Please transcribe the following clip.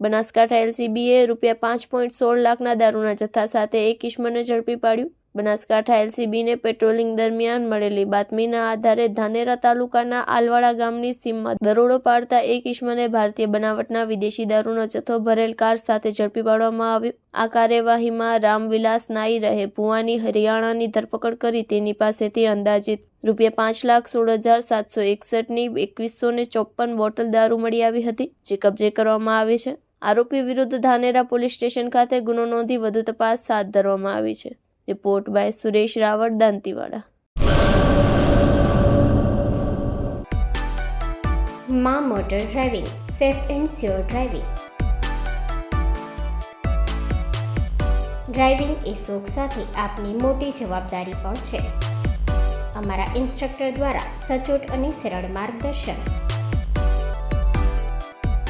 બનાસકાંઠા એલસીબીએ રૂપિયા પાંચ પોઈન્ટ સોળ લાખના દારૂના જથ્થા સાથે એક ઇસમને ઝડપી પાડ્યું. બનાસકાંઠા એલસીબીને પેટ્રોલિંગ દરમિયાન મળેલી બાતમીના આધારે ધાનેરા તાલુકાના આલવાડા ગામની સીમમાં દરોડો પાડતા એક ઇશ્મને ભારતીય બનાવટના વિદેશી દારૂનો જથ્થો ભરેલ કાર સાથે ઝડપી પાડવામાં આવ્યો. આ કાર્યવાહીમાં રામવિલાસ નાઈ રહે, ભુવાની હરિયાણાની ધરપકડ કરી તેની પાસેથી અંદાજિત રૂપિયા પાંચ લાખ સોળ હજાર સાતસો એકસઠની એકવીસો ને ચોપન બોટલ દારૂ મળી આવી હતી, જે કબજે કરવામાં આવી છે. આરોપી વિરુદ્ધ ધાનેરા પોલીસ સ્ટેશન ખાતે ગુનો નોંધી વધુ તપાસ હાથ ધરવામાં આવી છે. Report by Suresh Raval, Dantiwada. મા motor driving, safe and sure driving. Driving એ શોખ સાથે આપની મોટી જવાબદારી પણ છે. અમારા ઇન્સ્ટ્રક્ટર દ્વારા સચોટ અને સરળ માર્ગદર્શન.